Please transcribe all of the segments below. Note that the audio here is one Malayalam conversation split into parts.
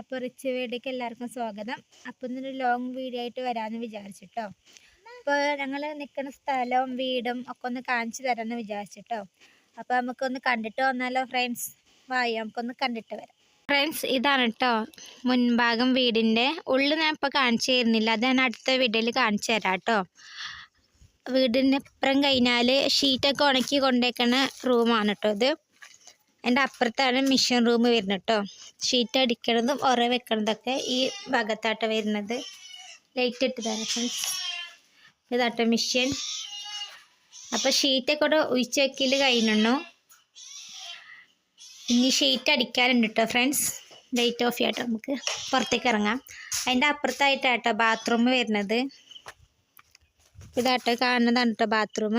അപ്പോൾ റിച്ച് വീഡിയോക്ക് എല്ലാവർക്കും സ്വാഗതം. അപ്പോൾ ഇന്നൊരു ലോങ് വീഡിയോ ആയിട്ട് വരാമെന്ന് വിചാരിച്ചിട്ടോ. അപ്പോൾ ഞങ്ങൾ നിൽക്കുന്ന സ്ഥലവും വീടും ഒക്കെ ഒന്ന് കാണിച്ചു തരാമെന്ന് വിചാരിച്ചിട്ടോ. അപ്പോൾ നമുക്കൊന്ന് കണ്ടിട്ട് വന്നാലോ ഫ്രണ്ട്സ് വായോ നമുക്കൊന്ന് കണ്ടിട്ട് വരാം. ഫ്രണ്ട്സ് ഇതാണ് കേട്ടോ മുൻഭാഗം വീടിന്റെ. ഉള്ളിൽ ഞാൻ ഇപ്പോൾ കാണിച്ചു തരുന്നില്ല. അത് ഞാൻ അടുത്ത വീഡിയോയിൽ കാണിച്ചു തരാം കേട്ടോ വീടിന്റെ അപ്പുറം കഴിഞ്ഞാൽ ഷീറ്റൊക്കെ ഉണക്കി കൊണ്ടേക്കണ റൂമാണ് കേട്ടോ ഇത്. എന്റെ അപ്പുറത്താണ് മിഷൻ റൂം വരുന്നത് കേട്ടോ ഷീറ്റ് അടിക്കണതും ഉറ വെക്കണതൊക്കെ ഈ ഭാഗത്താട്ട വരുന്നത്. ലൈറ്റ് ഇട്ട് തരാം ഫ്രണ്ട്സ് ഇതാട്ടോ മിഷ്യൻ അപ്പോൾ ഷീറ്റൊക്കെ കൂടെ ഒഴിച്ച് വെക്കൽ കഴിഞ്ഞു ഇനി ഷീറ്റ് അടിക്കാനുണ്ട് കേട്ടോ ഫ്രണ്ട്സ് ലൈറ്റ് ഓഫ് ചെയ്യാട്ടോ നമുക്ക്. പുറത്തേക്ക് ഇറങ്ങാം. അതിന്റെ അപ്പുറത്തായിട്ടാട്ടോ ബാത്റൂം വരുന്നത്. ഇതാട്ടോ കാണുന്നതാണ് കേട്ടോ ബാത്റൂം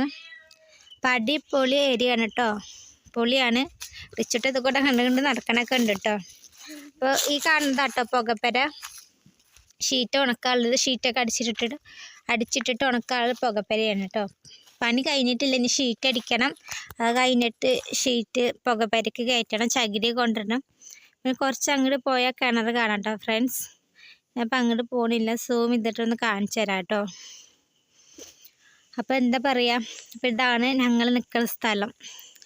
പടി പൊളി ഏരിയ ആണ് കേട്ടോ പൊളിയാണ്. റിച്ചിട്ട് ഇത് കൂടെ കണ്ട് കണ്ട് നടക്കണൊക്കെ ഉണ്ട് കേട്ടോ അപ്പോൾ ഈ കാണുന്നതാട്ടോ പുകപ്പര. ഷീറ്റ് ഉണക്കാനുള്ളത്. ഷീറ്റൊക്കെ അടിച്ചിട്ടിട്ട് അടിച്ചിട്ടിട്ട് ഉണക്കാനുള്ള പുകപ്പരയാണ് കേട്ടോ പണി കഴിഞ്ഞിട്ടില്ല. ഇനി ഷീറ്റ് അടിക്കണം. അത് കഴിഞ്ഞിട്ട് ഷീറ്റ് പുകപ്പരക്ക് കയറ്റണം. ചകിരി കൊണ്ടുവരണം. പിന്നെ കുറച്ച് അങ്ങോട്ട് പോയാൽ കിണർ കാണാം കേട്ടോ ഫ്രണ്ട്സ്. ഞാൻ ഇപ്പം അങ്ങോട്ട് പോണില്ല. സൂം ചെയ്തിട്ടൊന്ന് കാണിച്ചു തരാം കേട്ടോ അപ്പോൾ എന്താ പറയുക അപ്പോൾ ഇതാണ് ഞങ്ങൾ നിൽക്കുന്ന സ്ഥലം.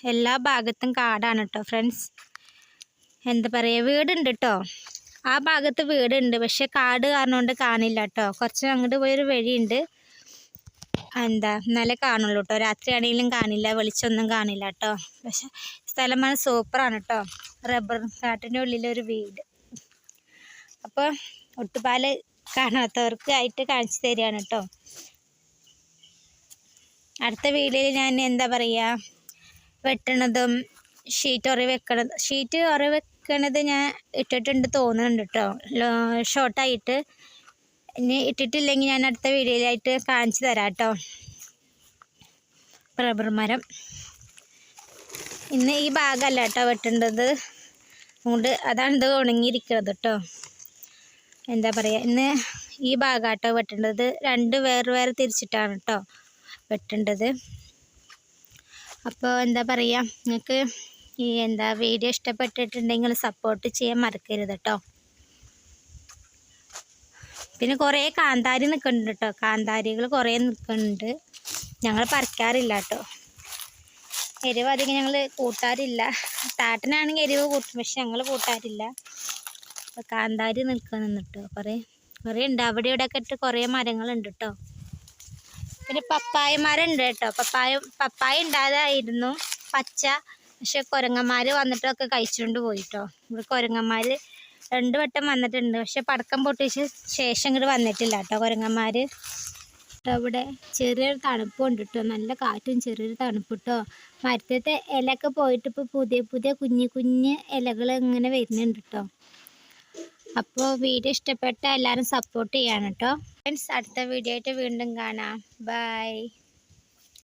എല്ലാ ഭാഗത്തും കാടാണ് കേട്ടോ ഫ്രണ്ട്സ് എന്താ പറയുക വീടുണ്ട് കേട്ടോ ആ ഭാഗത്ത് വീടുണ്ട് പക്ഷെ കാട് കാരണം കൊണ്ട് കാണില്ല കേട്ടോ കുറച്ച് അങ്ങോട്ട് പോയൊരു വഴിയുണ്ട്. എന്താ എന്നാലേ കാണുള്ളൂ കേട്ടോ രാത്രിയാണെങ്കിലും കാണില്ല വെളിച്ചമൊന്നും കാണില്ല കേട്ടോ പക്ഷെ സ്ഥലമാണ് സൂപ്പറാണ് കേട്ടോ റബ്ബർ കാട്ടിന്റെ ഉള്ളിലൊരു വീട്. അപ്പോൾ ഒട്ടുപാൽ കാണാത്തവർക്ക് ആയിട്ട് കാണിച്ചു തരികയാണ് കേട്ടോ. അടുത്ത വീഡിയോയിൽ ഞാൻ എന്താ പറയുക വെട്ടണതും ഷീറ്റ് ഉറി വെക്കണത്. ഷീറ്റ് ഉറി വെക്കണത് ഞാൻ ഇട്ടിട്ടുണ്ട് തോന്നുന്നുണ്ട് കേട്ടോ ഷോർട്ടായിട്ട് ഇനി ഇട്ടിട്ടില്ലെങ്കിൽ ഞാൻ അടുത്ത വീഡിയോയിലായിട്ട് കാണിച്ചു തരാം കേട്ടോ റബ്ബർ മരം. ഇന്ന് ഈ ഭാഗമല്ല കേട്ടോ വെട്ടേണ്ടത്. അതുകൊണ്ട് അതാണ് ഇത് ഉണങ്ങിയിരിക്കുന്നത് കേട്ടോ എന്താ പറയുക ഇന്ന് ഈ ഭാഗമാട്ടോ വെട്ടേണ്ടത്. രണ്ട് വേറെ വേറെ തിരിച്ചിട്ടാണ് കേട്ടോ വെട്ടേണ്ടത്. അപ്പോൾ എന്താ പറയുക നിങ്ങൾക്ക് ഈ എന്താ വീഡിയോ ഇഷ്ടപ്പെട്ടിട്ടുണ്ടെങ്കിൽ സപ്പോർട്ട് ചെയ്യാൻ മറക്കരുത് കേട്ടോ പിന്നെ കുറേ കാന്താരി നിൽക്കുന്നുണ്ട് കേട്ടോ കാന്താരികൾ കുറേ നിൽക്കുന്നുണ്ട് ഞങ്ങൾ പറിക്കാറില്ല കേട്ടോ എരിവ് അധികം ഞങ്ങൾ കൂട്ടാറില്ല. താട്ടനാണെങ്കിൽ എരിവ് കൂട്ടും പക്ഷെ ഞങ്ങൾ കൂട്ടാറില്ല. കാന്താരി നിൽക്കുന്നുണ്ട് കേട്ടോ കുറേ. കുറേ ഉണ്ട് അവിടെ ഇവിടെയൊക്കെ ഇട്ട് കുറേ മരങ്ങളുണ്ട് കേട്ടോ പിന്നെ പപ്പായ മരം ഉണ്ട് കേട്ടോ. പപ്പായ പപ്പായ ഉണ്ടാതായിരുന്നു പച്ച. പക്ഷെ കുരങ്ങന്മാർ വന്നിട്ടൊക്കെ കഴിച്ചുകൊണ്ട് പോയിട്ടോ. ഇവിടെ കുരങ്ങന്മാർ രണ്ട് വട്ടം വന്നിട്ടുണ്ട്. പക്ഷെ പടക്കം പൊട്ടിച്ച ശേഷം ഇങ്ങോട്ട് വന്നിട്ടില്ല കേട്ടോ കുരങ്ങന്മാർ ഇവിടെ ചെറിയൊരു തണുപ്പുണ്ട് കേട്ടോ നല്ല കാറ്റും ചെറിയൊരു തണുപ്പ് കേട്ടോ മരത്തത്തെ ഇലയൊക്കെ പോയിട്ട് ഇപ്പോൾ പുതിയ പുതിയ കുഞ്ഞു കുഞ്ഞ് ഇലകൾ ഇങ്ങനെ വരുന്നുണ്ട് കേട്ടോ അപ്പോൾ വീഡിയോ ഇഷ്ടപ്പെട്ട എല്ലാവരും സപ്പോർട്ട് ചെയ്യണം കേട്ടോ ഫ്രണ്ട്സ് അടുത്ത വീഡിയോ ആയിട്ട് വീണ്ടും കാണാം. ബൈ